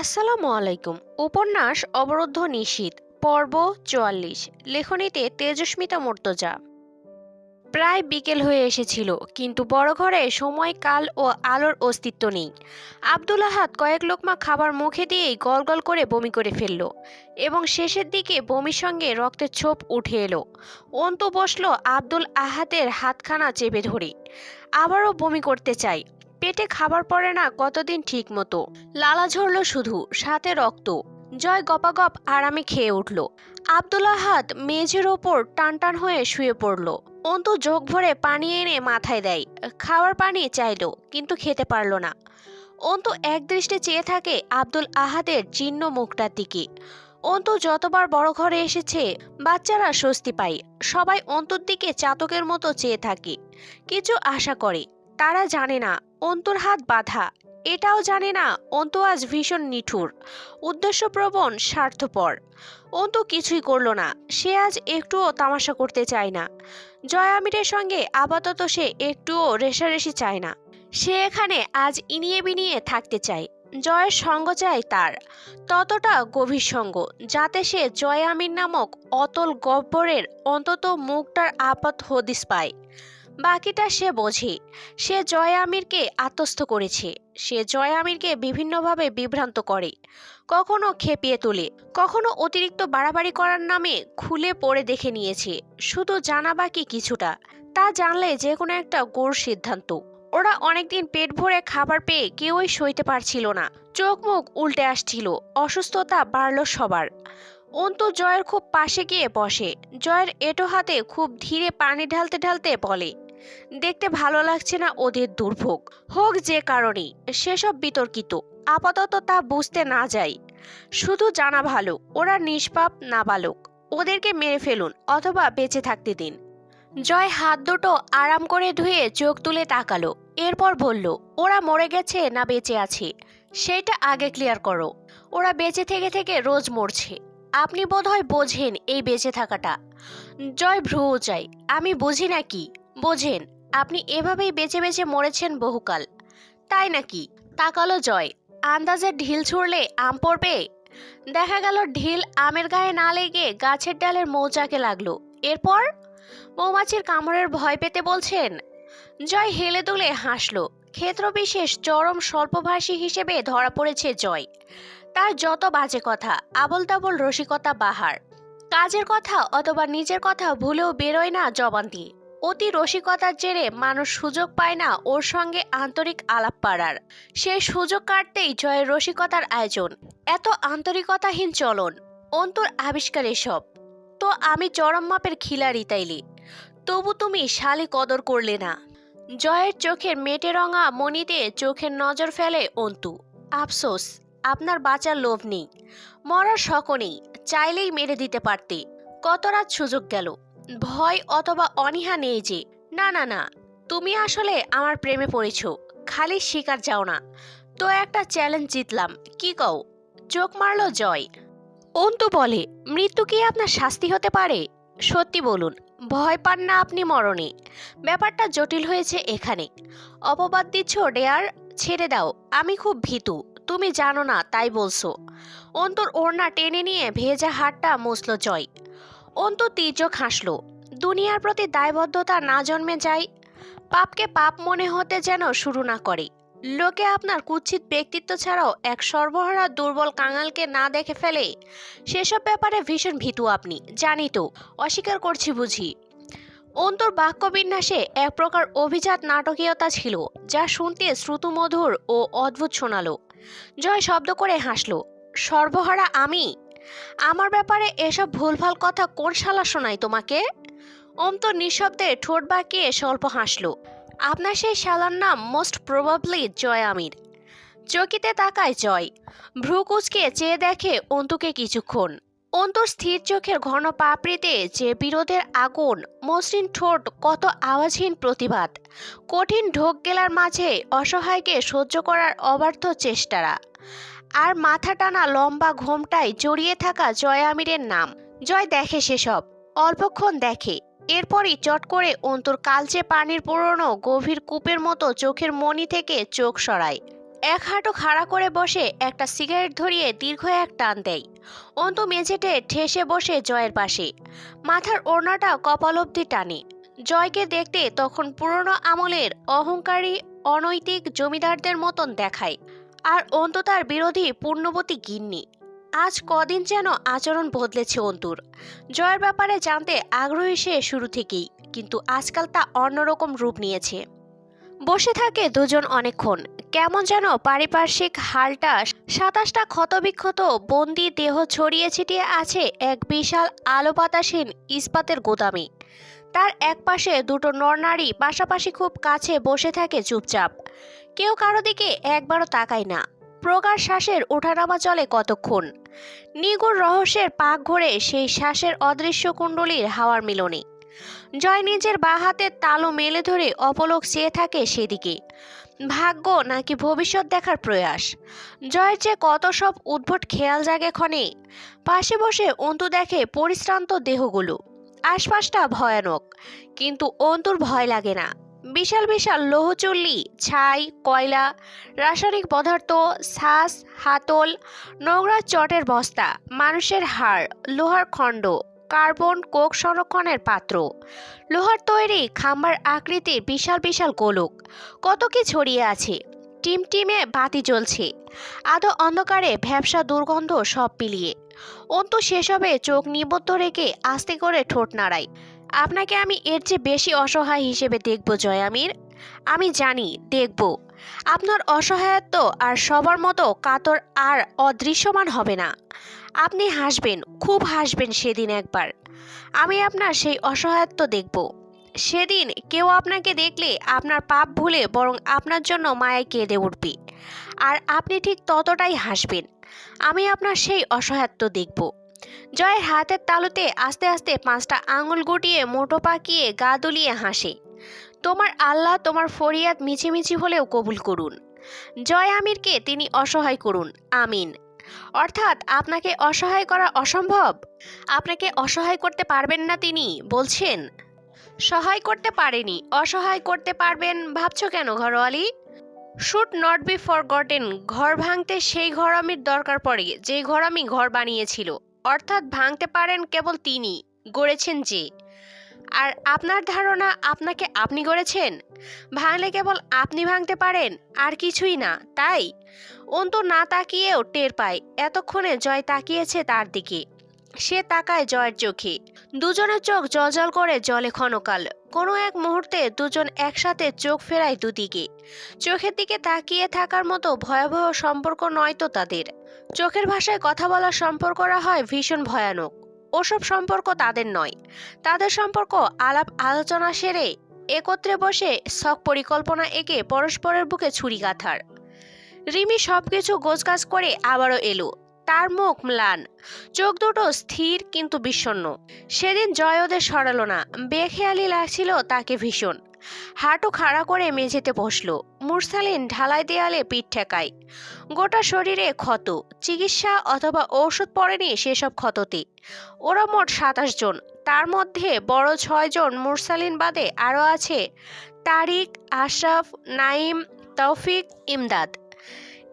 আসসালামু আলাইকুম। উপন্যাস অবরুদ্ধ নিশীত পর্ব চুয়াল্লিশ। লেখনীতে তেজস্মিতা মর্তজা। প্রায় বিকেল হয়ে এসেছিল, কিন্তু বড় ঘরে সময়, কাল ও আলোর অস্তিত্ব নেই। আব্দুল আহাদ কয়েক লোকমা খাবার মুখে দিয়েই গলগল করে বমি করে ফেলল এবং শেষের দিকে বমির সঙ্গে রক্তের ছোপ উঠে এলো। অন্তু বসল আব্দুল আহাদের হাতখানা চেপে ধরে। আবারও বমি করতে চাই পেটে খাবার পড়ে না কতদিন ঠিক মতো? লালা ঝরল শুধু, সাথে রক্ত। জয় গপাগপ আরামে খেয়ে উঠল। আব্দুল আহাদ মেঝের ওপর টান টান হয়ে শুয়ে পড়ল। অন্তু যোগ ভরে পানি এনে মাথায় দেয়। খাওয়ার পানি চাইলো, কিন্তু খেতে পারল না। অন্তু একদৃষ্টে চেয়ে থাকে আব্দুল আহাদের চিহ্ন মুখটার দিকে। অন্তু যতবার বড় ঘরে এসেছে, বাচ্চারা স্বস্তি পায়। সবাই অন্তুর দিকে চাতকের মতো চেয়ে থাকে। কিছু আশা করে, তারা জানে না অন্তুর হাত বাঁধা। এটাও জানে না অন্তু আজ ভীষণ নিঠুর। উদ্দেশ্যপ্রবণ স্বার্থপর। অন্তু কিছুই করল না। সে আজ একটুও তামাশা করতে চায় না। জয় আমিরের সঙ্গে আপাতত সে একটুও রেশারেশি চায় না। সে এখানে আজ ইনিয়ে বিনিয়ে থাকতে চায়। জয়ের সঙ্গ চাই তার। ততটা গভীর সঙ্গ, যাতে সে জয় আমির নামক অতল গব্বরের অন্তত মুখটার আপাত হদিস পায়। বাকিটা সে বোঝে। সে জয় আমিরকে আত্মস্থ করেছে। সে জয় আমিরকে বিভিন্নভাবে বিভ্রান্ত করে। কখনো খেপিয়ে তোলে, কখনো অতিরিক্ত বাড়াবাড়ি করার নামে খুলে পড়ে দেখে নিয়েছে। শুধু জানা বাকি কিছুটা, তা জানলে যে কোনো একটা গোর সিদ্ধান্ত। ওরা অনেকদিন পেট ভরে খাবার পেয়ে কেউই সইতে পারছিল না। চোখ মুখ উল্টে আসছিল, অসুস্থতা বাড়ল সবার। অন্তু জয়ের খুব পাশে গিয়ে বসে, জয়ের এটো হাতে খুব ধীরে পানি ঢালতে ঢালতে বলে দেখতে ভালো লাগছে না ওদের দুর্ভোগ। হোক যে কারণেই, সেসব বিতর্কিত। আপাতত তা বুঝতে না যাই। শুধু জানা ভালো, ওরা নিষ্পাপ, নাবালক। ওদেরকে মেরে ফেলুন অথবা বেঁচে থাকতে দিন। জয় হাত দুটো আরাম করে ধুয়ে চোখ তুলে তাকালো। এরপর বলল, ওরা মরে গেছে না বেঁচে আছে? সেটা আগে ক্লিয়ার করো। ওরা বেঁচে থেকে থেকে রোজ মরছে। আপনি বোধহয় বোঝেন এই বেঁচে থাকাটা। জয় ভ্রু চাই, আমি বুঝি না কি। বোঝেন, আপনি এভাবেই বেঁচে বেঁচে মরেছেন বহুকাল। তাই নাকি? তাকালো জয়। আন্দাজে ঢিল ছুড়লে আম পড়বে? দেখা গেল ঢিল আমের গায়ে না লেগে গাছের ডালের মৌচাকে লাগল। এরপর? মৌমাছির কামড়ের ভয় পেতে বলছেন। জয় হেলে দুলে হাসলো। ক্ষেত্রবিশেষ চরম স্বল্পভাষী হিসেবে ধরা পড়েছে জয়। তার যত বাজে কথা আবল তাবল রসিকতা বাহার। কাজের কথা অথবা নিজের কথা ভুলেও বেরোয় না জবান দিয়ে অতি রসিকতার জেরে মানুষ সুযোগ পায় না ওর সঙ্গে আন্তরিক আলাপ পাড়ার। সেই সুযোগ কাটতেই জয়ের রসিকতার আয়োজন। এত আন্তরিকতাহীন চলন, অন্তর আবিষ্কার এসব তো আমি চরম মাপের খিলাড়ি, তাইলে। তবু তুমি শালি কদর করলে না। জয়ের চোখের মেটে রঙা মনিতে চোখের নজর ফেলে অন্তু। আফসোস, আপনার বাঁচার লোভ নেই। মরার শখও নেই, চাইলেই মেরে দিতে পারতে। কত রাত সুযোগ গেল। ভয় অথবা অনীহা নেই যে। না না না, তুমি আসলে আমার প্রেমে পড়েছ, খালি শিকার যাও না। তো একটা চ্যালেঞ্জ জিতলাম, কি কও? চোখ মারল জয়। অন্তু বলে, মৃত্যু কি আপনার শাস্তি হতে পারে? সত্যি বলুন, ভয় পান না আপনি মরণে। ব্যাপারটা জটিল হয়েছে এখানে। অপবাদ দিচ্ছ, ডেয়ার, ছেড়ে দাও, আমি খুব ভীতু, তুমি জানো না, তাই বলছো। অন্তর ওড়না টেনে নিয়ে ভেজা হাতটা মুছল জয়। অন্তু তীর্যক হাসল। দুনিয়ার প্রতি দায়বদ্ধতা না জন্মে যায়, পাপকে পাপ মনে হতে যেন শুরু না করে। লোকে আপনার কুৎসিত ব্যক্তিত্ব ছাড়াও এক সর্বহারা দুর্বল কাঙালকে না দেখে ফেলে, সেসব ব্যাপারে ভীষণ ভীতু আপনি, জানি তো, অস্বীকার করছি বুঝি। অন্তর বাক্যবিন্যাসে এক প্রকার অভিজাত নাটকীয়তা ছিল, যা শুনতে শ্রুতুমধুর ও অদ্ভুত শোনালো। জয় শব্দ করে হাসলো, সর্বহারা আমি আমার ব্যাপারে এসব ভুলভাল কথা কোন শালা শোনাই তোমাকে? অন্তর নিঃশব্দে ঠোঁট বাঁকিয়ে স্বল্প হাসলো। আপনার সেই শালার নাম মোস্ট প্রবাবলি জয় আমির। চকিতে তাকায় জয়। ভ্রু কুচকে চেয়ে দেখে অন্তুকে কিছুক্ষণ। অন্তর স্থির চোখের ঘন পাপড়িতে যে বিরোধের আগুন, মসৃণ ঠোঁট, কত আওয়াজহীন প্রতিবাদ। কঠিন ঢোক গেলার মাঝে অসহায়কে সহ্য করার অবার্থ চেষ্টারা। আর মাথা টানা লম্বা ঘোমটায় জড়িয়ে থাকা জয় আমিরের নাম। জয় দেখে সেসব। অল্পক্ষণ দেখে। এরপরই চট করে অন্তর কালচে পানির পুরনো গভীর কূপের মতো চোখের মনি থেকে চোখ সরায়। এক হাঁটু খাড়া করে বসে একটা সিগারেট ধরিয়ে দীর্ঘ এক টান দেয়। অন্তু মেঝেতে ঠেসে বসে জয়ের পাশে। মাথার ওড়নাটা কপাল অব্দি টানে। জয়কে দেখতে তখন পুরনো আমলের অহংকারী, অনৈতিক জমিদারদের মতন দেখায়। আর অন্তু তার বিরোধী পূর্ণবতী গিন্নি। আজ কদিন যেন আচরণ বদলেছে অন্তুর। জয়ের ব্যাপারে জানতে আগ্রহী সে শুরু থেকেই, কিন্তু আজকাল তা অন্যরকম রূপ নিয়েছে। বসে থাকে দুজন অনেকক্ষণ। কেমন যেন পারিপার্শ্বিক হালটা সাতাশটা ক্ষতবিক্ষত বন্দি দেহ ছড়িয়ে ছিটিয়ে আছে এক বিশাল আলো বাতাসীন ইস্পাতের গোদামে। তার একপাশে দুটো নরনারী পাশাপাশি খুব কাছে বসে থাকে চুপচাপ। কেউ কারও দিকে একবারও তাকায় না। প্রগাঢ় শ্বাসের ওঠানামা চলে কতক্ষণ। নিগুড় রহস্যের পাক ঘরে সেই শ্বাসের অদৃশ্য কুণ্ডলীর হাওয়ার মিলনে। জয় নিজের বা হাতের তালু মেলে ধরে অপলক চেয়ে থাকে সেদিকে। ভাগ্য নাকি ভবিষ্যৎ দেখার প্রয়াস। জয়ের যে কত সব উদ্ভট খেয়াল জাগে ক্ষণে। পাশে বসে অন্তু দেখে পরিশ্রান্ত দেহগুলো। আশপাশটা ভয়ানক, কিন্তু অন্তুর ভয় লাগে না। বিশাল বিশাল লৌহচুল্লি ছাই, কয়লা, রাসায়নিক পদার্থ শ্বাস হাতল, নোংরা চটের বস্তা, মানুষের হাড়, লোহার খণ্ড, কার্বন কোক সংরক্ষণের পাত্র। লোহার তৈরি খাম্বার আকৃতির বিশাল বিশাল গোলক। কত কি ছড়িয়ে আছে? টিম টিমে বাতি জ্বলছে। আধো অন্ধকারে ভ্যাবসা দুর্গন্ধ সব পিলিয়ে। অন্তু সেসবে চোখ নিবদ্ধ রেখে আস্তে করে ঠোঁট নাড়ায়। আপনাকে আমি এর চেয়ে বেশি অসহায় হিসেবে দেখব, জয়ামির। আমি জানি, দেখব। আপনার অসহায়ত্ব আর সবার মতো কাতর আর অদৃশ্যমান হবে না। আপনি হাসবেন, খুব হাসবেন সেদিন একবার। আমি আপনার সেই অসহায়ত্ব দেখব। সেদিন কেউ আপনাকে দেখলে আপনার পাপ ভুলে বরং আপনার জন্য মায়ায় কেঁদে উঠবে। আর আপনি ঠিক ততটাই হাসবেন। আমি আপনার সেই অসহায়ত্ব দেখব। জয়ের হাতের তালুতে আস্তে আস্তে পাঁচটা আঙুল গুটিয়ে মোটো পাকিয়ে গা দুলিয়ে হাসে। তোমার আল্লাহ তোমার ফরিয়াদ মিছিমিছি হলেও কবুল করুন। জয় আমিরকে তিনি অসহায় করুন। আমিন। অর্থাৎ আপনাকে অসহায় করা অসম্ভব? আপনাকে অসহায় করতে পারবেন না তিনি, বলছেন। সহায় করতে পারেনি, অসহায় করতে পারবেন, ভাবছ কেন ঘরোয়ালি? শুড নট বি ফরগটেন ঘর ভাঙতে সেই ঘরামির দরকার পড়ে, যে ঘর আমি ঘর বানিয়েছিল। অর্থাৎ ভাঙতে পারেন কেবল তিনি, গড়েছেন যে। আর আপনার ধারণা আপনাকে আপনি গড়েছেন? ভাঙলে কেবল আপনি ভাঙতে পারেন, আর কিছুই না, তাই? অন্তু না তাকিয়েও টের পায়, এতক্ষণে জয় তাকিয়েছে তার দিকে। সে তাকায় জয়ের চোখে। দুজনের চোখ জলজল করে জলে ক্ষণকাল। কোনো এক মুহূর্তে দুজন একসাথে চোখ ফেরায় দুদিকে। চোখের দিকে তাকিয়ে থাকার মতো ভয়াবহ সম্পর্ক নয় তো তাদের। চোখের ভাষায় কথা বলার সম্পর্করা হয় ভীষণ ভয়ানক। ওসব সম্পর্ক তাদের নয়। তাদের সম্পর্ক আলাপ আলোচনা সেরে একত্রে বসে শখ পরিকল্পনা এঁকে পরস্পরের বুকে ছুরি গাঁথার। রিমি সবকিছু গোছগাছ করে আবারও এলো। তার মুখ ম্লান, চোখ দুটো স্থির কিন্তু বিষণ্ণ। সেদিন জয় ওদের সরালো না। বেখেয়ালি লাগছিল তাকে ভীষণ। হাঁটু খাড়া করে মেঝেতে বসল। মুরসালিন ঢালাই দেয়ালে পিঠ ঠেকায়। গোটা শরীরে ক্ষত, চিকিৎসা অথবা ঔষধ পড়েনি সেসব ক্ষততে। ওরা মোট সাতাশ জন। তার মধ্যে বড় ছয়জন মুরসালিন বাদে আরও আছে তারিক, আশরাফ, নাইম, তৌফিক, ইমদাদ।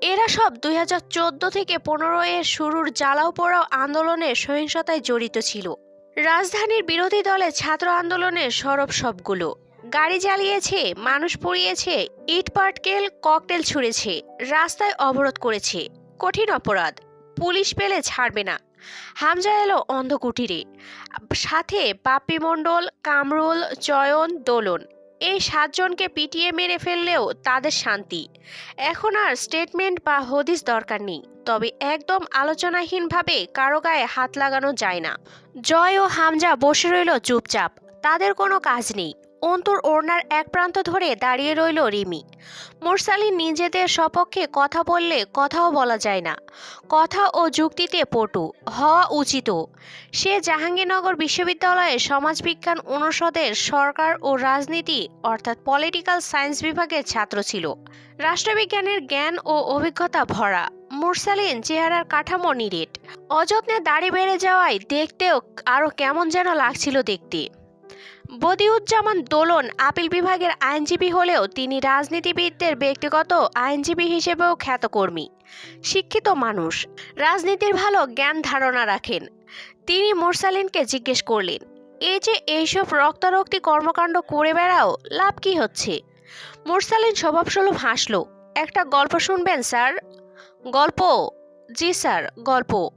এরা সব দুই হাজার চোদ্দ থেকে পনেরো এর শুরুর জ্বালাও পোড়াও আন্দোলনের সহিংসতায় জড়িত ছিল। রাজধানীর বিরোধী দলে ছাত্র আন্দোলনের সরব সবগুলো। গাড়ি জ্বালিয়েছে মানুষ পুড়িয়েছে, ইট পাটকেল, ককটেল ছুঁড়েছে, রাস্তায় অবরোধ করেছে। কঠিন অপরাধ, পুলিশ পেলে ছাড়বে না। হামজা এলো অন্ধকুটিরে সাথে বাপ্পি মণ্ডল, কামরুল, চয়ন, দোলন। এই সাতজনকে পিটিয়ে মেরে ফেললেও তাদের শান্তি। এখন আর স্টেটমেন্ট বা হদিস দরকার নেই, তবে একদম আলোচনাহীনভাবে কারও গায়ে হাত লাগানো যায় না। জয় ও হামজা বসে রইল চুপচাপ, তাদের কোনো কাজ নেই। অন্তর ওড়নার এক প্রান্ত ধরে দাঁড়িয়ে রইল রিমি। মোরসালিন নিজেদের সপক্ষে কথা বললে কথাও বলা যায় না। কথা ও যুক্তিতে পটু, হওয়া উচিত। সে জাহাঙ্গীরনগর বিশ্ববিদ্যালয়ে সমাজবিজ্ঞান অনুষদের সরকার ও রাজনীতি, অর্থাৎ পলিটিক্যাল সায়েন্স বিভাগের ছাত্র ছিল। রাষ্ট্রবিজ্ঞানের জ্ঞান ও অভিজ্ঞতা ভরা মুরসালিন চেহারার কাঠামো নিরেট। অযত্নে দাড়ি বেড়ে যাওয়ায় দেখতেও আরও কেমন যেন লাগছিল দেখতে। বদিউজ্জামান দোলন আপিল বিভাগের আইনজীবী হলেও তিনি রাজনীতিবিদদের ব্যক্তিগত আইনজীবী হিসেবেও খ্যাতকর্মী, শিক্ষিত মানুষ। রাজনীতির ভালো জ্ঞান ধারণা রাখেন। তিনি মুরসালিনকে জিজ্ঞেস করলেন এই যে এইসব রক্তারক্তি কর্মকাণ্ড করে বেড়াও, লাভ কি হচ্ছে? মুরসালিন স্বভাবসুলভ হাসলো, একটা গল্প শুনবেন, স্যার? গল্প? জি, স্যার, গল্প।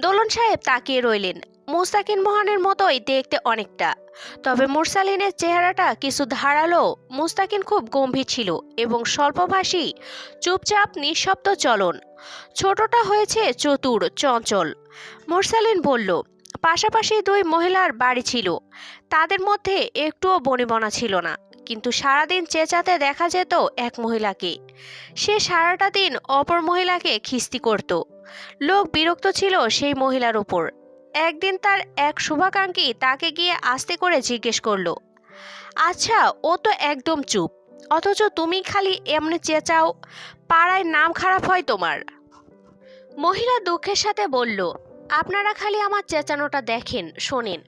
দোলন সাহেব তাকিয়ে রইলেন মুস্তাকিন মোহনের মতোই দেখতে অনেকটা। তবে মুরসালিনের চেহারাটা কিছু ধারালো, মুস্তাকিন খুব গম্ভীর ছিল এবং স্বল্পভাষী, চুপচাপ নিঃশব্দ চলন। ছোটটা হয়েছে চতুর, চঞ্চল। মুরসালিন বলল, পাশাপাশি দুই মহিলার বাড়ি ছিল। তাদের মধ্যে একটুও বনিবনা ছিল না। কিন্তু সারাদিন চেঁচাতে দেখা যেত এক মহিলাকে। সে সারাটা দিন অপর মহিলাকে খিস্তি করত। লোক বিরক্ত ছিল সেই মহিলার উপর। একদিন তার এক শুভাকাঙ্ক্ষী তাকে গিয়ে আস্তে করে জিজ্ঞেস করল আচ্ছা ও তো একদম চুপ, অথচ তুমি খালি এমনি চেঁচাও, পাড়ায় নাম খারাপ হয় তোমার? মহিলা দুঃখের সাথে বলল, আপনারা খালি আমার চেঁচানোটা দেখেন, শোনেন,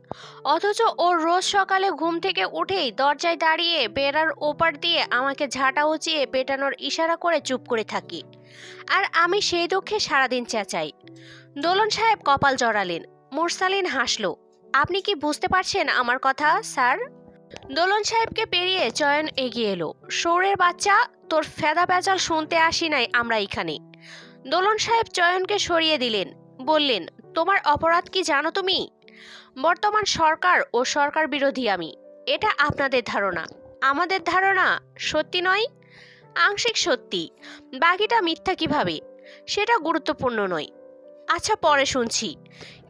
অথচ ওর রোজ সকালে ঘুম থেকে উঠেই দরজায় দাঁড়িয়ে বেড়ার ওপার দিয়ে আমাকে ঝাঁটা উঁচিয়ে পেটানোর ইশারা করে চুপ করে থাকি, আর আমি সেই দুঃখে সারাদিন চেঁচাই। দোলন সাহেব কপাল জড়ালেন মুরসালিন হাসল। আপনি কি বুঝতে পারছেন আমার কথা, স্যার? দোলন সাহেবকে পেরিয়ে চয়ন এগিয়ে এলো। সৌরের বাচ্চা, তোর ফেদা পেঁচাল শুনতে আসি নাই আমরা এখানে। দোলন সাহেব চয়নকে সরিয়ে দিলেন, বললেন, তোমার অপরাধ কি জানো তুমি? বর্তমান সরকার ও সরকার বিরোধী আমি। এটা আপনাদের ধারণা। আমাদের ধারণা সত্যি নয়? আংশিক সত্যি। বাকিটা মিথ্যা কীভাবে? সেটা গুরুত্বপূর্ণ নয়। আচ্ছা পরে শুনছি।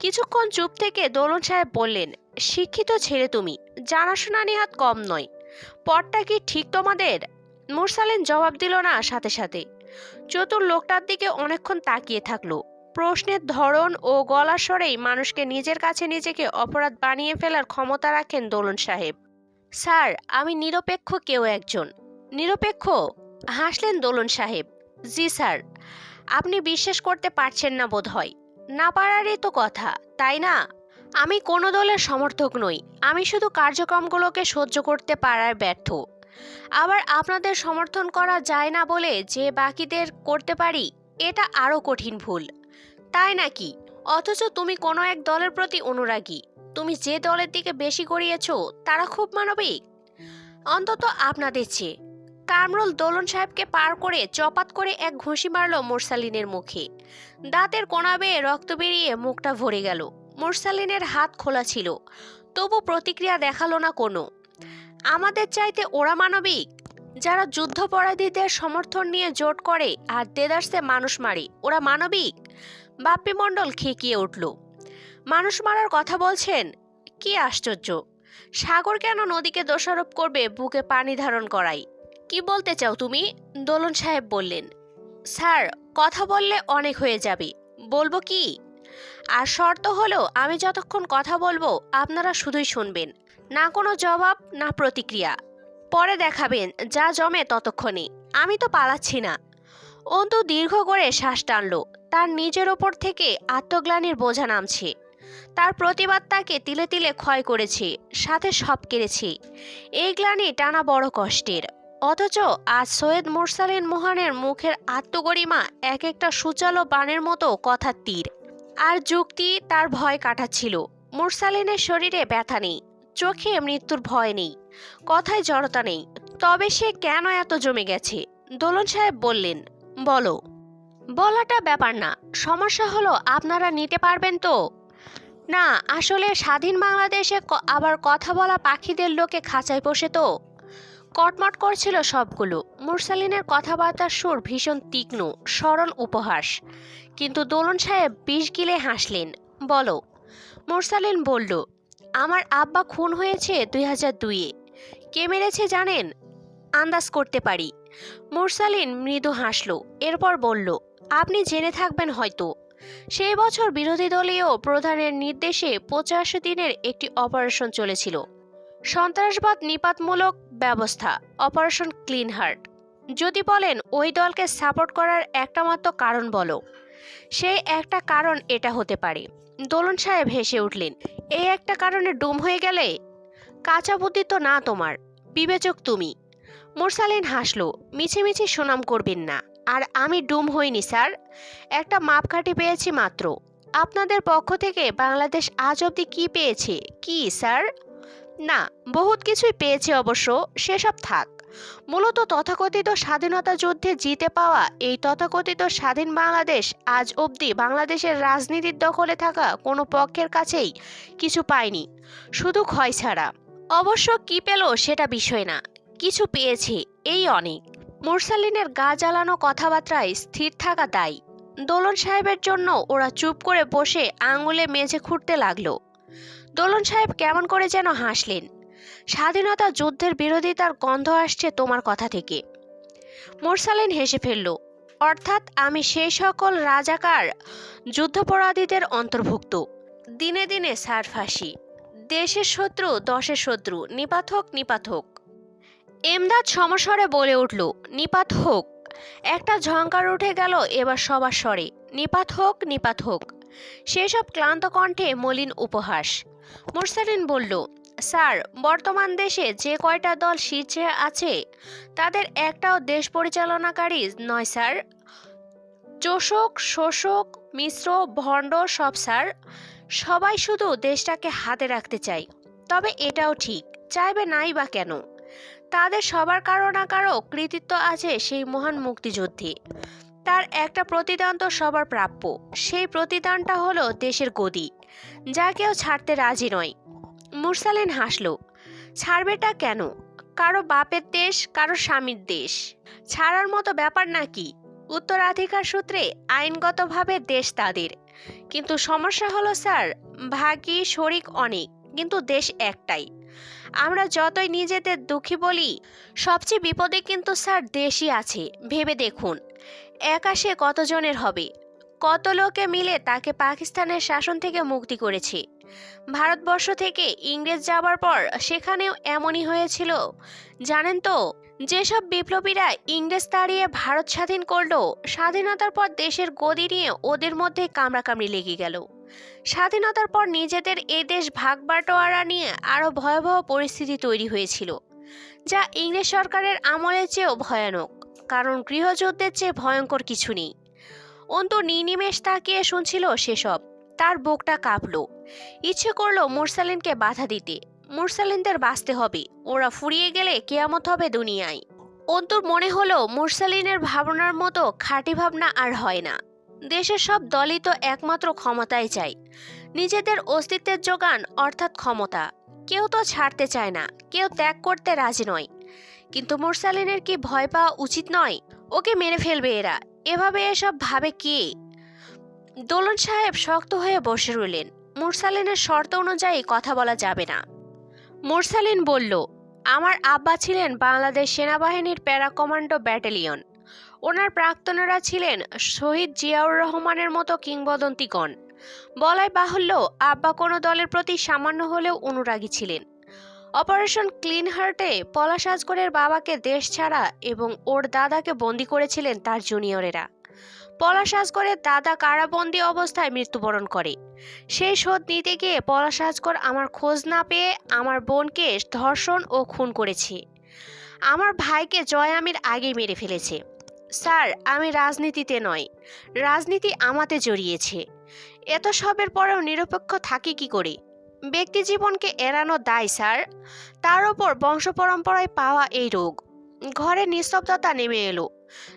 কিছুক্ষণ চুপ থেকে দোলন সাহেব বললেন, শিক্ষিত ছেলে তুমি, জানাশোনা নিহাত কম নয়। পথটা কি ঠিক তোমাদের? মুরসালিন জবাব দিল না, সাথে সাথে। চতুর লোকটার দিকে অনেকক্ষণ তাকিয়ে থাকল। প্রশ্নের ধরন ও গলার স্বরেই মানুষকে নিজের কাছে নিজেকে অপরাধ বানিয়ে ফেলার ক্ষমতা রাখেন দোলন সাহেব। স্যার, আমি নিরপেক্ষ কেউ একজন। নিরপেক্ষ? হাসলেন দোলন সাহেব। জি, স্যার। আপনি বিশ্বাস করতে পারছেন না বোধ হয় না পারারই তো কথা, তাই না? আমি কোনো দলের সমর্থক নই, আমি শুধু কার্যক্রমগুলোকে সহ্য করতে পারার ব্যর্থ। আবার আপনাদের সমর্থন করা যায় না বলে যে বাকিদের করতে পারি, এটা আরও কঠিন ভুল। তাই নাকি? অথচ তুমি কোনো এক দলের প্রতি অনুরাগী। তুমি যে দলের দিকে বেশি গড়িয়েছ, তারা খুব মানবিক। অন্তত আপনাদের চেয়ে। কামরুল দোলন সাহেবকে পার করে চপাত করে এক ঘুষি মারল মোরসালিনের মুখে। দাঁতের কোনা বেয়ে রক্ত বেরিয়ে মুখটা ভরে গেল। মোরসালিনের হাত খোলা ছিল। তবু প্রতিক্রিয়া দেখাল না কোনো। আমাদের চাইতে ওরা মানবিক। যারা যুদ্ধপরাধীদের সমর্থন নিয়ে জোট করে আর দেদার্সে মানুষ মারে, ওরা মানবিক। বাপ্পি মণ্ডল খেকিয়ে উঠল। মানুষ মারার কথা বলছেন? কি আশ্চর্য। সাগর কেন নদীকে দোষারোপ করবে বুকে পানি ধারণ করাই কি বলতে চাও তুমি? দোলন সাহেব বললেন, স্যার, কথা বললে অনেক হয়ে যাবে। বলব কি? আর শর্ত হলো, আমি যতক্ষণ কথা বলব, আপনারা শুধুই শুনবেন। না কোনো জবাব, না প্রতিক্রিয়া। পরে দেখাবেন, যা জমে ততক্ষণে। আমি তো পালাচ্ছি না। অন্তু দীর্ঘ করে শ্বাস টানল। তার নিজের ওপর থেকে আত্মগ্লানির বোঝা নামছে। তার প্রতিবাদ তাকে তিলে তিলে ক্ষয় করেছে, সাথে সব কেড়েছে। এই গ্লানি টানা বড় কষ্টের। অথচ আজ সৈয়দ মুরসালিন মোহনের মুখের আত্মগরিমা এক একটা সুচালো বানের মতো কথার তীর। আর যুক্তি তার ভয় কাটাচ্ছিল। মুরসালিনের শরীরে ব্যথা নেই, চোখে মৃত্যুর ভয় নেই, কথায় জড়তা নেই। তবে সে কেন এত জমে গেছে? দোলন সাহেব বললেন, বলো। বলাটা ব্যাপার না, সমস্যা হলো আপনারা নিতে পারবেন তো? না, আসলে স্বাধীন বাংলাদেশে আবার কথা বলা পাখিদের লোকে খাঁচায় বসে তো। কটমট করছিল সবগুলো। মুরসালিনের কথাবার্তার সুর ভীষণ তীক্ষ্ণ সরল উপহাস। কিন্তু দোলন সাহেব বিষ গিলে হাসলেন, বলো। মুরসালিন বলল, আমার আব্বা খুন হয়েছে দুই হাজার দুইয়ে। কে মেরেছে জানেন? আন্দাজ করতে পারি। মুরসালিন মৃদু হাসল, এরপর বলল, আপনি জেনে থাকবেন হয়তো। সেই বছর বিরোধী দলীয় প্রধানের নির্দেশে পঁচাশি দিনের একটি অপারেশন চলেছিল। সন্ত্রাসবাদ নিপাতমূলক ব্যবস্থা অপারেশন ক্লিন হার্ট যদি বলেন, ওই দলকে সাপোর্ট করার একটা মাত্র কারণ বলো। সেই একটা কারণ এটা হতে পারে। দোলন সাহেব হেসে উঠলেন, এই একটা কারণে ডুম হয়ে গেলে? কাঁচা বুদ্ধি তো না তোমার, বিবেচক তুমি। মুরসালিন হাসলো, মিছে মিছিমিছি সুনাম করবেন না, আর আমি ডুম হইনি, স্যার। একটা মাপকাঠি পেয়েছি মাত্র। আপনাদের পক্ষ থেকে বাংলাদেশ আজ অবধি কী পেয়েছে, কি, স্যার? না, বহুত কিছুই পেয়েছে অবশ্য, সেসব থাক। মূলত তথাকথিত স্বাধীনতা যুদ্ধে জিতে পাওয়া এই তথাকথিত স্বাধীন বাংলাদেশ আজ অবধি বাংলাদেশের রাজনীতির দখলে থাকা কোনো পক্ষের কাছেই কিছু পায়নি। শুধু ক্ষয় ছাড়া। অবশ্য কি পেল সেটা বিষয় না, কিছু পেয়েছে, এই অনেক। মুরসালিনের গা জ্বালানো কথাবার্তায় স্থির থাকা দায়ী। দোলন সাহেবের জন্য ওরা চুপ করে বসে আঙুলে মেঝে খুঁড়তে লাগল। দোলন সাহেব কেমন করে যেন হাসলেন। স্বাধীনতা যুদ্ধের বিরোধিতার গন্ধ আসছে তোমার কথা থেকে। মুরসালিন হেসে ফেলল, অর্থাৎ আমি সেই সকল রাজাকার, যুদ্ধাপরাধীদের অন্তর্ভুক্ত। দিনে দিনে সার ফাঁসি। দেশের শত্রু, দশের শত্রু, নিপাত হোক নিপাত হোক। এমদাদ সমস্বরে বলে উঠল, নিপাত হোক। একটা ঝঙ্কার উঠে গেল, এবার সবার স্বরে। নিপাত হোক নিপাত হোক। সেসব ক্লান্ত কণ্ঠে মলিন উপহাস। মুরসালিন বলল, স্যার, বর্তমান দেশে যে কয়টা দল শীর্ষে আছে, তাদের একটাও দেশ পরিচালনাকারী নয়, স্যার। চোষক, শোষক, মিশ্র, ভণ্ড সব, স্যার। সবাই শুধু দেশটাকে হাতে রাখতে চাই। তবে এটাও ঠিক, চাইবে নাই বা কেন? তাদের সবার কারও না কারও কৃতিত্ব আছে সেই মহান মুক্তিযুদ্ধে। তার একটা প্রতিদান তো সবার প্রাপ্য, সেই প্রতিদানটা হলো দেশের গদি। যা কেউ ছাড়তে রাজি নয়। মুরসালিন হাসলো, ছাড়বেটা কেন? কারও বাপের দেশ, কারও স্বামীর দেশ। ছাড়ার মতো ব্যাপার নাকি? উত্তরাধিকার সূত্রে আইনগতভাবে দেশ তাদের। কিন্তু সমস্যা হলো স্যার, ভাগী, শরিক অনেক, কিন্তু দেশ একটাই। আমরা যতই নিজেদের দুঃখী বলি, সবচেয়ে বিপদে কিন্তু স্যার দেশই আছে, ভেবে দেখুন। একাশে কতজনের হবে? কত লোকে মিলে তাকে পাকিস্তানের শাসন থেকে মুক্তি করেছে। ভারতবর্ষ থেকে ইংরেজ যাবার পর সেখানেও এমনই হয়েছিল। জানেন তো, যেসব বিপ্লবীরা ইংরেজ তাড়িয়ে ভারত স্বাধীন করল, স্বাধীনতার পর দেশের গদি নিয়ে ওদের মধ্যে কামড়াকামড়ি লেগে গেল। স্বাধীনতার পর নিজেদের এ দেশ ভাগ বাটোয়ারা নিয়ে আরও ভয়াবহ পরিস্থিতি তৈরি হয়েছিল, যা ইংরেজ সরকারের আমলের চেয়েও ভয়ানক, কারণ গৃহযুদ্ধের চেয়ে ভয়ঙ্কর কিছু নেই। অন্তু নিনিমেষ তাকিয়ে শুনছিল সেসব। তার বুকটা কাঁপল। ইচ্ছে করল মুরসালিনকে বাধা দিতে। মুরসালিনদের বাঁচতে হবে। ওরা ফুরিয়ে গেলে কেয়ামত হবে দুনিয়ায়। অন্তুর মনে হলো মুরসালিনের ভাবনার মতো খাঁটি ভাবনা আর হয় না। দেশের সব দলই তো একমাত্র ক্ষমতায় চাই। নিজেদের অস্তিত্বের যোগান অর্থাৎ ক্ষমতা। কেউ তো ছাড়তে চায় না, কেউ ত্যাগ করতে রাজি নয়। কিন্তু মুরসালিনের কি ভয় পাওয়া উচিত নয়? ওকে মেরে ফেলবে এরা। এভাবে এসব ভাবে কে? দোলন সাহেব শক্ত হয়ে বসে রইলেন। মুরসালিনের শর্ত অনুযায়ী কথা বলা যাবে না। মুরসালিন বলল, আমার আব্বা ছিলেন বাংলাদেশ সেনাবাহিনীর প্যারা কমান্ডো ব্যাটালিয়ন। ওনার প্রাক্তনেরা ছিলেন শহীদ জিয়াউর রহমানের মতো কিংবদন্তিগণ। বলাই বাহুল্য, আব্বা কোনো দলের প্রতি সামান্য হলেও অনুরাগী ছিলেন। অপারেশন ক্লিন হার্টে পলাশ আজগরের বাবাকে দেশ ছাড়া এবং ওর দাদাকে বন্দি করেছিলেন তার জুনিয়রেরা। পলাশ আজগরের দাদা কারাবন্দি অবস্থায় মৃত্যুবরণ করে। সেই শোধ নিতে গিয়ে পলাশ আজগর আমার খোঁজ না পেয়ে আমার বোনকে ধর্ষণ ও খুন করেছে। আমার ভাইকে জয় আমির আগেই মেরে ফেলেছে। স্যার, আমি রাজনীতিতে নয়। রাজনীতি আমাতে জড়িয়েছে। এত সবের পরেও নিরপেক্ষ থাকি কি করে? ব্যক্তি জীবনকে এড়ানো দায়, স্যার। তার ওপর বংশ পরম্পরায় পাওয়া এই রোগ। ঘরে নিস্তব্ধতা নেমে এলো।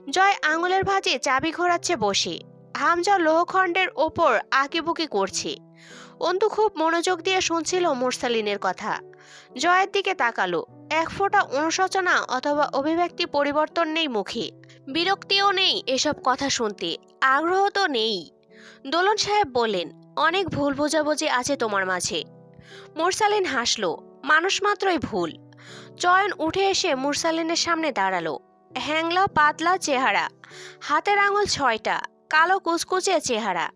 জয় আঙুলের ভাঁজে চাবি ঘোরাচ্ছে বসে। হামজা লোহখণ্ডের ওপর আঁকিবুকি করছে। অন্তু খুব মনোযোগ দিয়ে শুনছিল মুরসালিনের কথা। জয়ের দিকে তাকালো। এক ফোঁটা অনুশোচনা অথবা অভিব্যক্তি পরিবর্তন নেই মুখে। বিরক্তিও নেই এসব কথা শুনতে। আগ্রহ তো নেই। দোলন সাহেব বললেন অনেক ভুল বোঝাবুঝি আছে তোমার মাঝে। মুরসালিন হাসলো, মানুষ মাত্রই ভুল। চয়ন উঠে এসে মুরসালিনের সামনে দাঁড়াল। হ্যাংলা পাতলা চেহারা, হাতের আঙুল ছয়টা, কালো কুচকুচে চেহারা।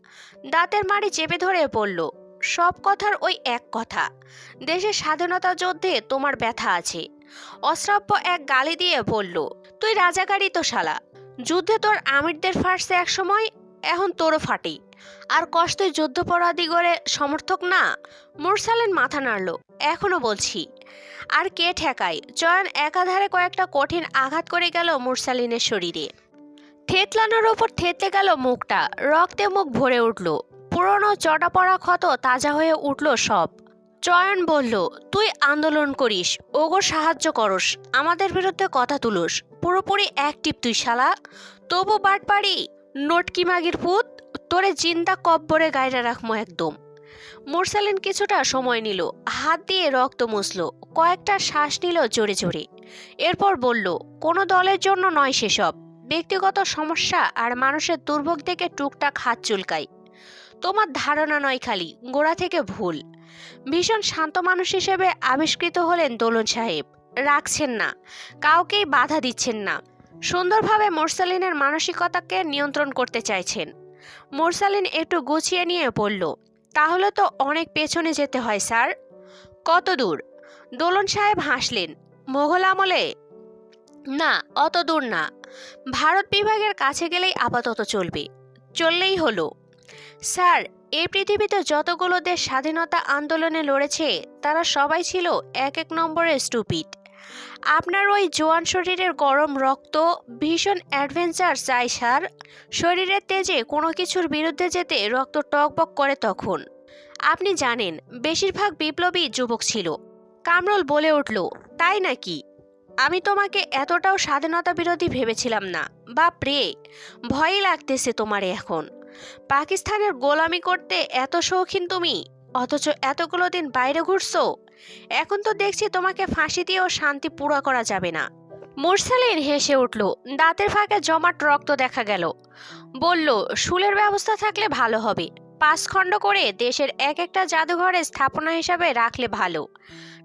দাঁতের মাড়ি চেপে ধরে বলল, সব কথার ওই এক কথা দেশের স্বাধীনতা যুদ্ধে তোমার ব্যথা আছে। অশ্রাব্য এক গালি দিয়ে বলল, তুই রাজাকারই তো শালা, যুদ্ধে তোর আমিরদের ফার্সে এক সময় এখন তোরও ফাটে। আর যুদ্ধপরাধী গড়ে সমর্থক না? মুরসালিন মাথা নাড়ল। এখনও বলছি। আর কে ঠেকায়? চয়ন একাধারে কয়েকটা কঠিন আঘাত করে গেল মুরসালিনের শরীরে। থেতলানোর ওপর থেতলে গেল মুখটা। রক্তে মুখ ভরে উঠল। পুরনো চটা পড়া ক্ষত তাজা হয়ে উঠল সব। চয়ন বলল, তুই আন্দোলন করিস। ওগো সাহায্য করস। আমাদের বিরুদ্ধে কথা তুলোস। পুরোপুরি অ্যাক্টিভ তুই শালা। তবু বাট পারি নোটকি মাগির পুত। তোরে জিন্দা কব্বরে গায়রা রাখমো একদম। মুরসালিন কিছুটা সময় নিল, হাত দিয়ে রক্ত মুছল, কয়েকটা শ্বাস নিল জোরে জোরে। এরপর বলল, কোনো দলের জন্য নয় সেসব, ব্যক্তিগত সমস্যা আর মানুষের দুর্ভোগ থেকে টুকটাক হাত চুলকাই। তোমার ধারণা নয় খালি, গোড়া থেকে ভুল। ভীষণ শান্ত মানুষ হিসেবে আবিষ্কৃত হলেন দোলন সাহেব। রাখছেন না, কাউকেই বাধা দিচ্ছেন না। সুন্দরভাবে মোরসালিনের মানসিকতাকে নিয়ন্ত্রণ করতে চাইছেন। মোরসালিন একটু গুছিয়ে নিয়ে বলল তাহলে তো অনেক পেছনে যেতে হয়, স্যার। কত দূর? দোলন সাহেব হাসলেন। মোঘল আমলে? না, অত দূর না। ভারত বিভাগের কাছে গেলেই আপাতত চলবে। চললেই হলো। স্যার, এই পৃথিবীতে যতগুলো দেশ স্বাধীনতা আন্দোলনে লড়েছে, তারা সবাই ছিল এক এক নম্বরের স্টুপিড। আপনার ওই জোয়ান শরীরের গরম রক্ত, ভীষণ অ্যাডভেঞ্চার চাই, স্যার। শরীরের তেজে কোনো কিছুর বিরুদ্ধে যেতে রক্ত টকবক করে তখন। আপনি জানেন, বেশিরভাগ বিপ্লবী যুবক ছিল। কামরুল বলে উঠল, তাই নাকি? আমি তোমাকে এতটাও স্বাধীনতা বিরোধী ভেবেছিলাম না। বা প্রে ভয়ই লাগতেছে তোমারে এখন। পাকিস্তানের গোলামি করতে এত শৌখিন তুমি, অথচ এতগুলো দিন বাইরে ঘুরছো? এখন তো দেখছি তোমাকে ফাঁসি দিয়েও শান্তি পুরা করা যাবে না। মুরসালিন হেসে উঠল, দাঁতের ফাঁকে জমাট রক্ত দেখা গেল। বলল, শুলের ব্যবস্থা থাকলে ভালো হবে। পাঁচ খণ্ড করে দেশের এক একটা জাদুঘরে স্থাপনা হিসাবে রাখলে ভালো।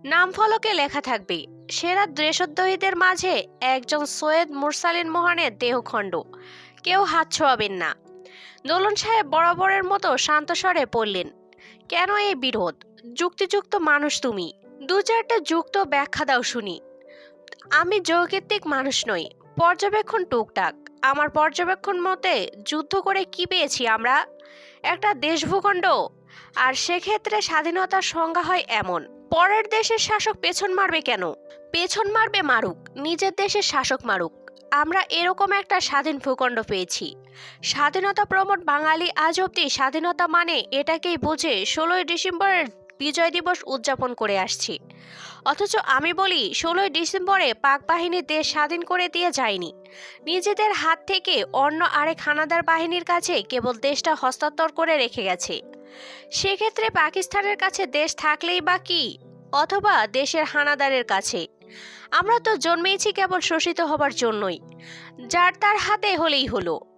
নাম ফলকে লেখা থাকবে। সেরা দেশদ্রোহীদের মাঝে একজন সৈয়দ মুরসালিন মোহনের দেহখণ্ড। কেউ হাত ছোঁয়াবেন না। দোলন সাহেব বরাবরের মতো শান্ত স্বরে পড়লেন কেন এই বিরোধ? যুক্তিযুক্ত মানুষ তুমি। দু চারটা যুক্ত ব্যাখ্যা দাও শুনি। আমি যৌকৃত্বিক মানুষ নই, পর্যবেক্ষণ টুকটাক। আমার পর্যবেক্ষণ মতে যুদ্ধ করে কি পেয়েছি আমরা? একটা দেশ ভূখণ্ড আর সেক্ষেত্রে স্বাধীনতার সংজ্ঞা হয় এমন। পরের দেশের শাসক পেছন মারবে কেন? পেছন মারবে মারুক, নিজের দেশের শাসক মারুক। আমরা এরকম একটা স্বাধীন ভূখণ্ড পেয়েছি। স্বাধীনতা প্রমোট বাঙালি আজ অব্দি স্বাধীনতা মানে এটাকেই বোঝে ষোলোই ডিসেম্বরের বিজয় দিবস উদযাপন করে আসছি। অথচ আমি বলি, ষোলোই ডিসেম্বরে পাক বাহিনী দেশ স্বাধীন করে দিয়ে যায়নি। নিজেদের হাত থেকে অন্য আরেক হানাদার বাহিনীর কাছে কেবল দেশটা হস্তান্তর করে রেখে গেছে। সেক্ষেত্রে পাকিস্তানের কাছে দেশ থাকলেই বা কি? অথবা দেশের হানাদারের কাছে? আমরা তো জন্মেইছি কেবল শোষিত হবার জন্যই। যার তার হাতে হলেই হলো।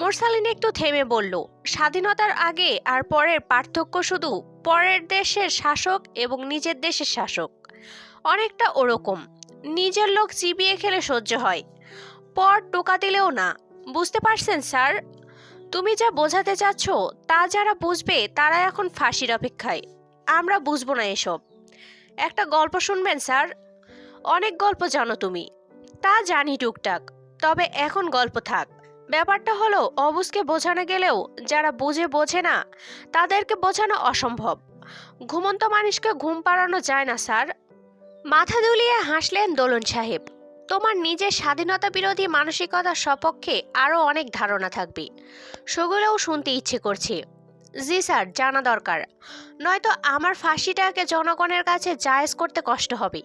মোরসালিন একটু থেমে বলল, স্বাধীনতার আগে আর পরের পার্থক্য শুধু পরের দেশের শাসক এবং নিজের দেশের শাসক। অনেকটা ওরকম। নিজের লোক চিবিয়ে খেলে সহ্য হয়। পর টোকা দিলেও না। বুঝতে পারছেন, স্যার? তুমি যা বোঝাতে চাচ্ছ, তা যারা বুঝবে তারা এখন ফাঁসির অপেক্ষায়। আমরা বুঝব না এসব। একটা গল্প শুনবেন, স্যার? অনেক গল্প জানো তুমি। তা জানি টুকটাক, তবে এখন গল্প থাক। ব্যাপারটা হলো অবুজকে বোঝানো গেলেও যারা বুঝে বোঝে না, তাদেরকে বোঝানো অসম্ভব। ঘুমন্ত মানুষকে ঘুম পাড়ানো যায় না, স্যার। মাথা দুলিয়ে হাসলেন দোলন সাহেব। তোমার নিজের স্বাধীনতা বিরোধী মানসিকতার সপক্ষে আরও অনেক ধারণা থাকবে। সেগুলোও শুনতে ইচ্ছে করছে। জি স্যার, জানা দরকার। নয়তো আমার ফাঁসিটাকে জনগণের কাছে জায়েজ করতে কষ্ট হবে।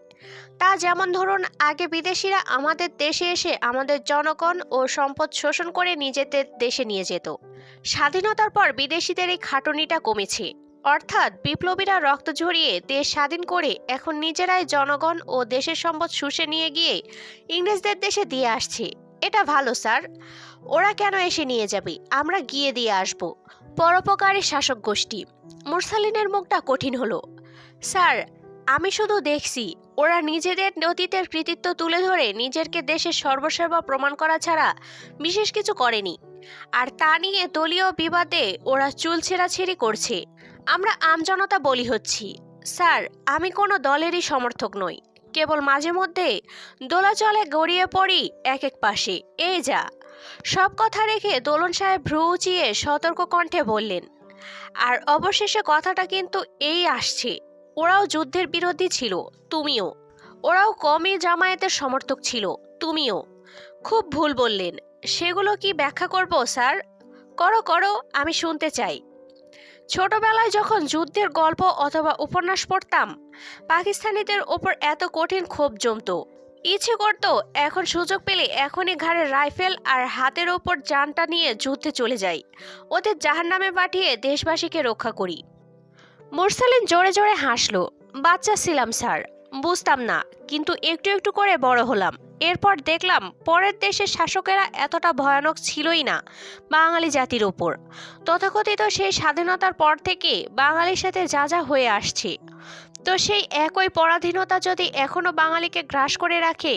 তা যেমন ধরুন, আগে বিদেশিরা আমাদের দেশে এসে আমাদের জনগণ ও সম্পদ শোষণ করে নিজেদের দেশে নিয়ে যেত। স্বাধীনতার পর বিদেশিদের এই খাটুনিটা কমেছে। অর্থাৎ বিপ্লবীরা রক্ত ঝরিয়ে দেশ স্বাধীন করে এখন নিজেরাই জনগণ ও দেশের সম্পদ শুষে নিয়ে গিয়ে ইংরেজদের দেশে দিয়ে আসছে। এটা ভালো, স্যার। ওরা কেন এসে নিয়ে যাবে? আমরা গিয়ে দিয়ে আসব। পরোপকারী শাসক গোষ্ঠী, মুরসালিনের মুখটা কঠিন হলো। স্যার, আমি শুধু দেখছি, ওরা নিজেদের অতীতের কৃতিত্ব তুলে ধরে নিজেরকে দেশের সর্বসেবা প্রমাণ করা ছাড়া বিশেষ কিছু করেনি। আর তা নিয়ে দলীয় বিবাদে ওরা চুল ছেঁড়াছেড়ি করছে। আমরা আমজনতা বলি হচ্ছি। স্যার, আমি কোনো দলেরই সমর্থক নই। কেবল মাঝে মধ্যে দোলাচলে গড়িয়ে পড়ি এক এক পাশে। এই যা। সব কথা রেখে দোলন সাহেব ভ্রু উঁচিয়ে সতর্ক কণ্ঠে বললেন, আর অবশেষে কথাটা কিন্তু এই আসছে। ওরাও যুদ্ধের বিরোধী ছিল, তুমিও। ওরাও কমই জামায়াতের সমর্থক ছিল, তুমিও। খুব ভুল বললেন। সেগুলো কি ব্যাখ্যা করব, স্যার? করো করো, আমি শুনতে চাই। ছোটবেলায় যখন যুদ্ধের গল্প অথবা উপন্যাস পড়তাম, পাকিস্তানিদের ওপর এত কঠিন ক্ষোভ জমতো। ইচ্ছে করতো এখন সুযোগ পেলে এখনই ঘাড়ে রাইফেল আর হাতের ওপর যানটা নিয়ে যুদ্ধে চলে যাই। ওদের জাহান্নামে পাঠিয়ে দেশবাসীকে রক্ষা করি। মুরসালিন জোরে জোরে হাসলো, বাচ্চা ছিলাম, স্যার। বুঝতাম না, কিন্তু একটু একটু করে বড় হলাম। এরপর দেখলাম পরের দেশের শাসকেরা এতটা ভয়ানক ছিলই না বাঙালি জাতির ওপর। তথাকথিত সেই স্বাধীনতার পর থেকে বাঙালির সাথে যা যা হয়ে আসছে। তো সেই একই পরাধীনতা যদি এখনও বাঙালিকে গ্রাস করে রাখে,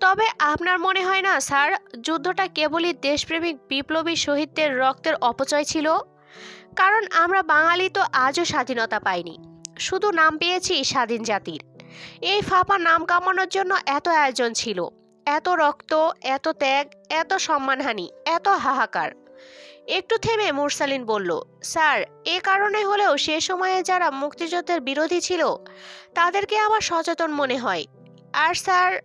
তবে আপনার মনে হয় না, স্যার, যুদ্ধটা কেবলই দেশপ্রেমিক বিপ্লবী শহীদদের রক্তের অপচয় ছিল? কারণ আমরা বাঙালি তো আজও স্বাধীনতা পাইনি। শুধু নাম পেয়েছি স্বাধীন জাতির। এই ফাঁপা নাম কামানোর জন্য এত আয়োজন ছিল। এত রক্ত, এত ত্যাগ, এত সম্মানহানি, এত হাহাকার। একটু থেমে মুরসালিন বলল, স্যার, এ কারণে হলেও সে সময়ে যারা মুক্তিযুদ্ধের বিরোধী ছিল, তাদেরকে আমার সচেতন মনে হয়। আর স্যার?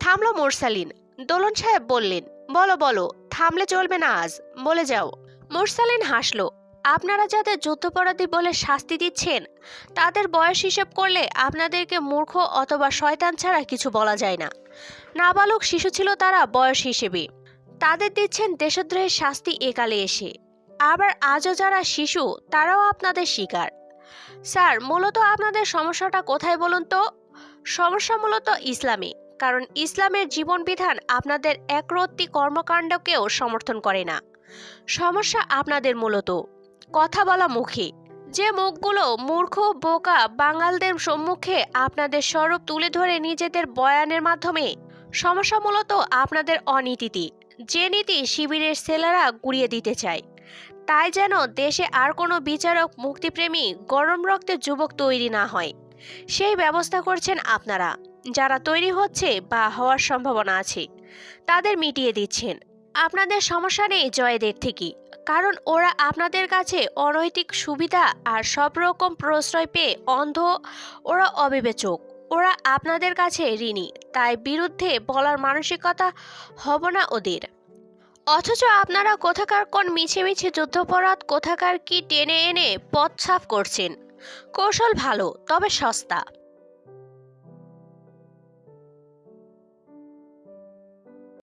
থামলো মুরসালিন। দোলন সাহেব বললেন, বলো বলো, থামলে চলবে না আজ, বলে যাও। মুরসালিন হাসলো, আপনারা যাদের যুদ্ধপরাধী বলে শাস্তি দিচ্ছেন, তাদের বয়স হিসেব করলে আপনাদেরকে মূর্খ অথবা শয়তান ছাড়া কিছু বলা যায় না। নাবালক শিশু ছিল তারা বয়স হিসেবে। তাদের দিচ্ছেন দেশদ্রোহের শাস্তি একালে এসে। আবার আজও যারা শিশু, তারাও আপনাদের শিকার। স্যার, মূলত আপনাদের সমস্যাটা কোথায় বলুন তো? সমস্যা মূলত ইসলামে, কারণ ইসলামের জীবন বিধান আপনাদের একরত্তি কর্মকাণ্ডকেও সমর্থন করে না। সমস্যা আপনাদের মূলত। কথা বলা মুখে। যে মুখগুলো মূর্খ, বোকা, বাঙালদের সম্মুখে আপনাদের স্বরূপ তুলে ধরে নিজেদের বয়ানের মাধ্যমে, সমস্যা মূলত আপনাদের অনীতিতে। যে নীতি শিবিরের সেলারা গুড়িয়ে দিতে চায়। তাই যেন দেশে আর কোনো বিচারক মুক্তিপ্রেমী গরম রক্তের যুবক তৈরি না হয়। সেই ব্যবস্থা করছেন আপনারা, যারা তৈরি হচ্ছে বা হওয়ার সম্ভাবনা আছে। তাদের মিটিয়ে দিচ্ছেন। আপনাদের সমস্যা নেই জয়েদের থেকে কারণ ওরা আপনাদের কাছে অনৈতিক সুবিধা আর সব রকম প্রশ্রয় পেয়ে অন্ধ, ওরা অবিবেচক। ওরা আপনাদের কাছে ঋণী, তাই বিরুদ্ধে বলার মানসিকতা হব না ওদের। অথচ আপনারা কোথাকার কোন মিছে মিছে যুদ্ধপরাধ, কোথাকার কি টেনে এনে পথ সাফ করছেন। কৌশল ভালো, তবে সস্তা।